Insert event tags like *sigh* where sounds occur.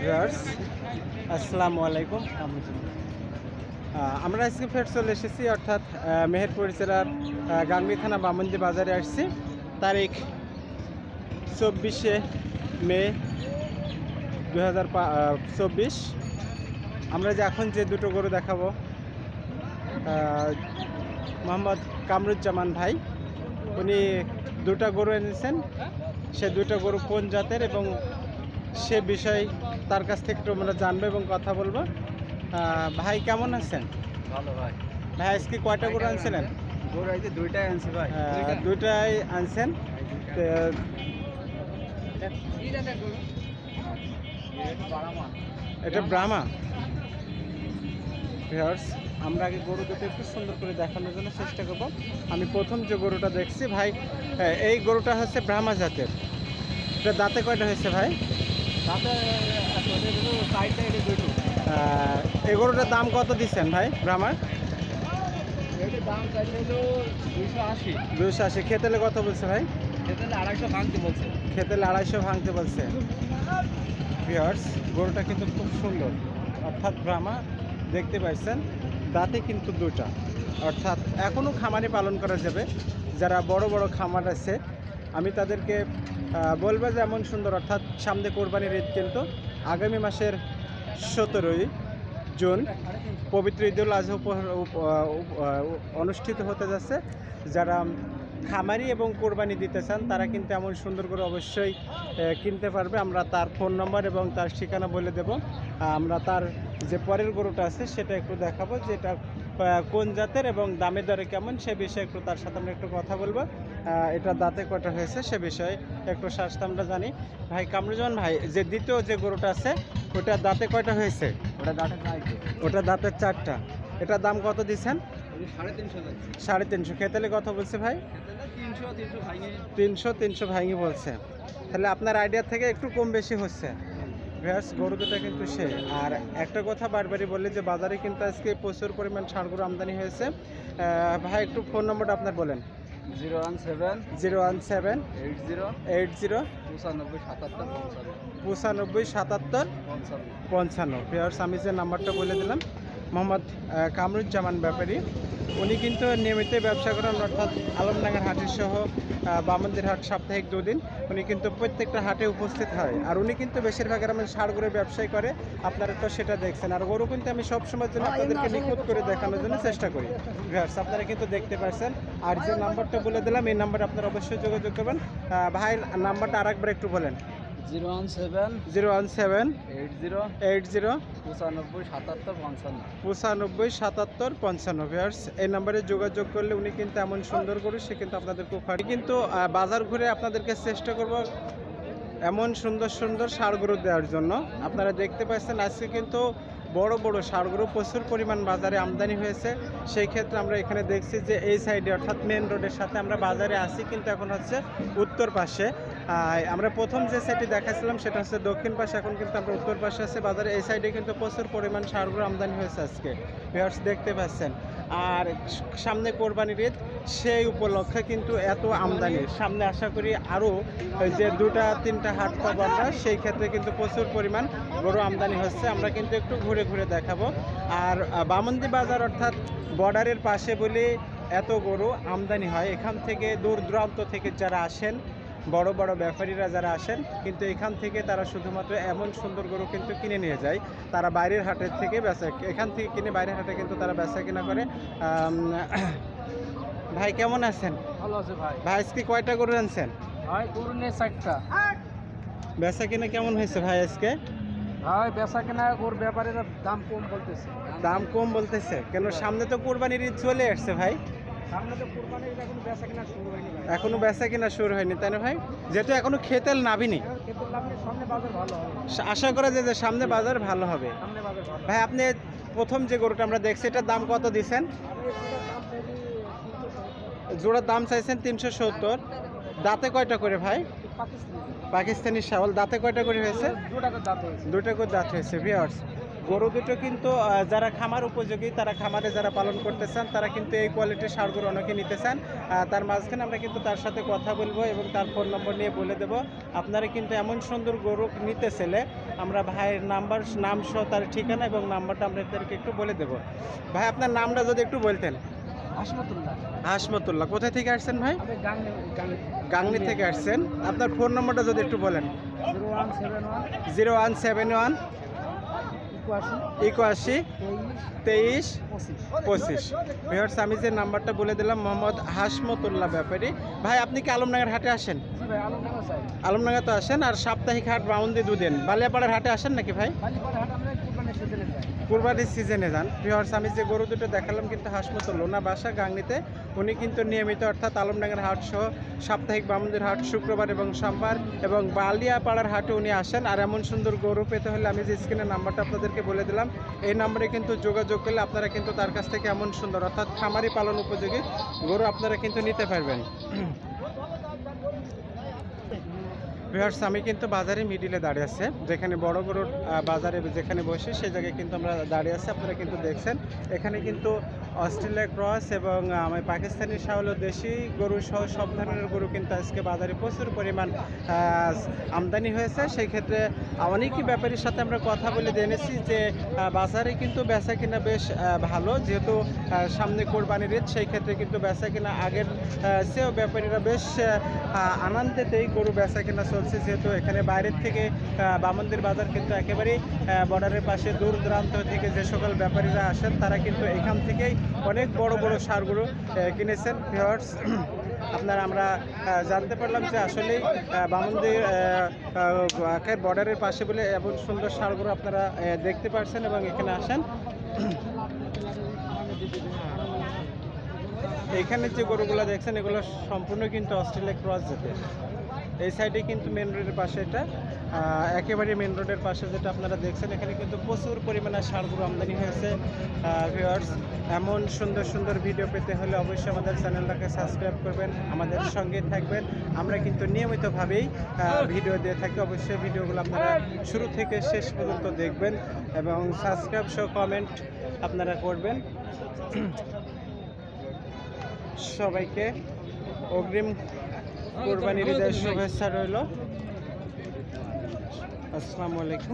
Viewers, আসসালামু আলাইকুম। আমরা আজকে ফের চলে এসেছি, অর্থাৎ মেহেরপুর জেলার গাংনী থানা বামন্দি বাজারে আসছি। তারিখ চব্বিশে মে দু হাজার চব্বিশ। আমরা যে এখন যে দুটো গরু দেখাবো মোহাম্মদ কামরুজ্জামান ভাই, উনি দুটো গরু এনেছেন। সে দুটো গরু কোন জাতের এবং সে বিষয় তার কাছ থেকে একটু আমরা জানব এবং কথা বলব। ভাই কেমন আছেন? ভালো ভাই। ভাই আজকে কয়টা গরু আনছিলেন? গরু দুইটাই আনছি ভাই। দুইটাই আনছেন। এটা ব্রাহ্মা। ভিউয়ার্স আমরা আগে গরু দুটো একটু সুন্দর করে দেখানোর জন্য চেষ্টা করব। আমি প্রথম যে গরুটা দেখছি ভাই এই গরুটা হচ্ছে ব্রাহ্মা জাতের। এটা দাঁতে কয়টা হয়েছে ভাই? তাতে সাইডটা এটা দুটো আহ, এই গরুটার দাম কত দিচ্ছেন ভাই ব্রাহ্মার? দুশো আশি। খেতেলে কত বলছে ভাই? খেতেলে আড়াইশো ভাঙতে বলছে। ভিওর্স গরুটা কিন্তু খুব সুন্দর। অর্থাৎ ব্রাহ্মা দেখতে পাচ্ছেন দাঁতে কিন্তু দুটা অর্থাৎ এখনও খামারে পালন করা যাবে। যারা বড় বড় খামার আছে আমি তাদেরকে বলব যে এমন সুন্দর, অর্থাৎ সামনে কোরবানির ঈদ কিন্তু আগামী মাসের সতেরোই জুন পবিত্র ঈদুল আজহা অনুষ্ঠিত হতে যাচ্ছে। যারা খামারি এবং কোরবানি দিতে চান, তারা কিন্তু এমন সুন্দর করে অবশ্যই কিনতে পারবে। আমরা তার ফোন নম্বর এবং তার ঠিকানা বলে দেব। আমরা তার যে পরের গরুটা আছে, সেটা একটু দেখাবো, যেটা কোন জাতের এবং দামে দরে কেমন সে বিষয়ে একটু তার সাথে আমরা একটু কথা বলব। এটা দাঁতে কটা হয়েছে সে বিষয়ে একটু স্বাস্থ্য আমরা জানি। ভাই কামরুজন ভাই যে দ্বিতীয় যে গরুটা আছে ওটা দাঁতে কয়টা হয়েছে? ওটা চাইছে ওটা দাঁতের চারটা। এটার দাম কত দিচ্ছেন? সাড়ে তিনশো যাচ্ছে। সাড়ে তিনশো। খেতেলে কত বলছে ভাই? তিনশো তিনশো তিনশো তিনশো ভাঙি বলছে। তাহলে আপনার আইডিয়া থেকে একটু কম বেশি হচ্ছে। ভ্যাস গরু দুটা কিন্তু সে। আর একটা কথা বারবারই বললে যে বাজারে কিন্তু আজকে প্রচুর পরিমাণ ষাঁড় গরু আমদানি হয়েছে। ভাই একটু ফোন নম্বরটা আপনার বলেন। Zero one seven zero one seven eight zero eight zero পঁচানব্বই সাতাত্তর পঞ্চান্ন। পঁচানব্বই সাতাত্তর পঞ্চান্ন। পঞ্চান্ন। আমি যে নাম্বারটা বলে দিলাম মোহাম্মদ কামরুজ্জামান ব্যাপারী। উনি কিন্তু নিয়মিত ব্যবসা করেন অর্থাৎ আলমডাঙ্গার হাটের সহ বামন্দির হাট সাপ্তাহিক দুদিন। উনি কিন্তু প্রত্যেকটা হাটে উপস্থিত হয়। আর উনি কিন্তু বেশিরভাগ আমি ষাড় গরু ব্যবসায় করে। আপনারা তো সেটা দেখছেন। আর গরু কিন্তু আমি সবসময়ের জন্য আপনাদেরকে নিখুঁত করে দেখানোর জন্য চেষ্টা করি। ভিওর্স আপনারা কিন্তু দেখতে পাচ্ছেন আর যে নাম্বারটা বলে দিলাম এই নাম্বারে আপনারা অবশ্যই যোগাযোগ করবেন। ভাইয়ের নাম্বারটা আরেকবার একটু বলেন। Zero one seven zero one seven eight zero eight zero পঁচানব্বই সাতাত্তর পঞ্চান্ন। পঁচানব্বই সাতাত্তর পঞ্চান্ন ভিয়ার্স এই নাম্বারে যোগাযোগ করলে উনি কিন্তু এমন সুন্দর করে সে কিন্তু আপনাদের কিন্তু বাজার ঘুরে আপনাদেরকে চেষ্টা করব এমন সুন্দর সুন্দর সারগুলো দেওয়ার জন্য। আপনারা দেখতে পাচ্ছেন আজকে কিন্তু বড় বড় সারগুলো প্রচুর পরিমাণ বাজারে আমদানি হয়েছে। সেই ক্ষেত্রে আমরা এখানে দেখছি যে এই সাইডে অর্থাৎ মেন রোডের সাথে আমরা বাজারে আসি কিন্তু এখন হচ্ছে উত্তর পাশে। আমরা প্রথম যে সাইডটি দেখাছিলাম সেটা হচ্ছে দক্ষিণ পাশে, এখন কিন্তু আমরা উত্তর পাশে আছে। বাজারে এই সাইডে কিন্তু প্রচুর পরিমাণ সারগুলো আমদানি হয়েছে আজকে। ভিউয়ার্স দেখতে পাচ্ছেন। আর সামনে কোরবানির ঈদ, সেই উপলক্ষে কিন্তু এত আমদানি। সামনে আশা করি আরও যে দুটা, তিনটা হাট পাবো আমরা সেই ক্ষেত্রে কিন্তু প্রচুর পরিমাণ গরু আমদানি হচ্ছে। আমরা কিন্তু একটু ঘুরে ঘুরে দেখাবো। আর বামন্দি বাজার অর্থাৎ বর্ডারের পাশে বলে এত গরু আমদানি হয়। এখান থেকে দূর দূরান্ত থেকে যারা আসেন বড় বড় ব্যাপারীরা যারা আসেন কিন্তু এখান থেকে তারা শুধুমাত্র এমন সুন্দর গরু কিন্তু কিনে নিয়ে যায়। তারা বাইরের হাটের থেকে বেচা এখান থেকে কিনে বাইরের হাটে কিন্তু তারা বেচা কিনা করে। *coughs* ভাই কেমন আছেন? ভালো আছে ভাই। ভাই আজকে কয়টা গরু আনছেন? ভাই গরু নিয়ে চারটা। বেচা কিনা কেমন হয়েছে ভাই আজকে? ভাই বেচা কেনা গরুর ব্যাপারে দাম কম বলতেছে। দাম কম বলতেছে। কেন সামনে তো কোরবানির ঈদ চলে আসছে ভাই। এখন বেচা কেনা শুরু হয়নি তাই না ভাই? যেহেতু এখনও খেতেল নাবিনি আশা করা যায় যে সামনে বাজার ভালো হবে। ভাই আপনি প্রথম যে গরুটা আমরা দেখছি এটার দাম কত দিছেন? জোড়ার দাম চাইছেন তিনশো সত্তর। দাঁতে কয়টা করে ভাই? পাকিস্তানি। শাওয়াল দাঁতে কয়টা করে হয়েছে? দুটা করে দাঁত হয়েছে। ভিওর্স গরু দুটো কিন্তু যারা খামার উপযোগী তারা খামারে যারা পালন করতে চান তারা কিন্তু এই কোয়ালিটির ষাঁড় গরু অনেকে নিতে চান তার মাঝখানে আমরা কিন্তু তার সাথে কথা বলব এবং তার ফোন নম্বর নিয়ে বলে দেবো। আপনারা কিন্তু এমন সুন্দর গরু নিতে চাইলে আমরা ভাইয়ের নাম্বার নাম সহ তার ঠিকানা এবং নাম্বারটা আমরা আপনাদেরকে একটু বলে দেবো। ভাই আপনার নামটা যদি একটু বলতেন। হাসমতুল্লাহ। হাসমতুল্লাহ কোথায় থেকে আসছেন ভাই? গাংনি থেকে আসছেন। আপনার ফোন নম্বরটা যদি একটু বলেন। Zero one seven one. একুয়াশি। তেইশ পঁচিশ। ভিওর্স আমি যে নাম্বারটা বলে দিলাম মোহাম্মদ হাসমতুল্লাহ ব্যাপারী। ভাই আপনি কি আলমনগর হাটে আসেন? আলমডাঙ্গা আলমনগর তো আসেন আর সাপ্তাহিক হাট বাউন্দি দুদিন। বালিয়াপাড়ার হাটে আসেন নাকি ভাই? কুরবানির সিজনে যান। ভিওর্স আমি যে গরু দুটো দেখালাম কিন্তু হাসমতুল্লাহ ওনার বাসা গাংনিতে, উনি কিন্তু নিয়মিত অর্থাৎ আলমডাঙ্গার হাট সহ সাপ্তাহিক বামুন্দির হাট শুক্রবার এবং সোমবার এবং বালিয়াপাড়ার হাটে উনি আসেন। আর এমন সুন্দর গরু পেতে হলে আমি যে স্ক্রিনের নাম্বারটা আপনাদেরকে বলে দিলাম, এই নাম্বারে কিন্তু যোগাযোগ করলে আপনারা কিন্তু তার কাছ থেকে এমন সুন্দর অর্থাৎ খামারি পালন উপযোগী গরু আপনারা কিন্তু নিতে পারবেন। ভিউয়ার্স আমি কিন্তু বাজারে মিডিলে দাঁড়িয়ে আছে। যেখানে বড় বড় বাজারে যেখানে বসে, সেই জায়গায় কিন্তু আমরা দাঁড়িয়ে আছি। আপনারা কিন্তু দেখছেন। এখানে কিন্তু অস্ট্রেলিয়া ক্রস এবং আমার পাকিস্তানি ও দেশি গরু সহ সব ধরনের গরু কিন্তু আজকে বাজারে প্রচুর পরিমাণ আমদানি হয়েছে। সেই ক্ষেত্রে অনেকই ব্যাপারীর সাথে আমরা কথা বলে জেনেছি যে বাজারে কিন্তু বেচা কিনা বেশ ভালো। যেহেতু সামনে কোরবানির ঈদ, সেই ক্ষেত্রে কিন্তু বেচা কিনা আগের চেয়েও ব্যাপারীরা বেশ আনন্দেতেই গরু বেচা কিনা চলছে যেহেতু এখানে বাইরের থেকে বামন্দির বাজার কিন্তু একেবারেই বর্ডারের পাশে দূর দূরান্ত থেকে যে সকল ব্যাপারীরা আসেন, তারা কিন্তু এখান থেকেই অনেক বড় বড় সারগুলো কিনেছেন। ভিওয়ার্স আপনারা আমরা জানতে পারলাম যে আসলেই বামন্দির বর্ডারের পাশে বলে এমন সুন্দর সারগুলো আপনারা দেখতে পাচ্ছেন এবং এখানে আসেন। এখানে যে গরুগুলো দেখছেন, এগুলো সম্পূর্ণ কিন্তু অস্ট্রেলিয়া ক্রস জাতের। এই সাইডে কিন্তু মেন রোডের পাশে এটা। একেবারে মেন রোডের পাশে যেটা আপনারা দেখছেন, এখানে কিন্তু প্রচুর পরিমাণে সারগুলো আমদানি হয়েছে। ভিউয়ার্স এমন সুন্দর সুন্দর ভিডিও পেতে হলে অবশ্যই আমাদের চ্যানেলটাকে সাবস্ক্রাইব করবেন, আমাদের সঙ্গে থাকবেন। আমরা কিন্তু নিয়মিতভাবেই ভিডিও দিয়ে থাকি। অবশ্যই ভিডিওগুলো আপনারা শুরু থেকে শেষ পর্যন্ত দেখবেন এবং সাবস্ক্রাইব সহ কমেন্ট আপনারা করবেন। সবাইকে অগ্রিম কোরবানির ঈদের শুভেচ্ছা রইল। আসসালামু আলাইকুম।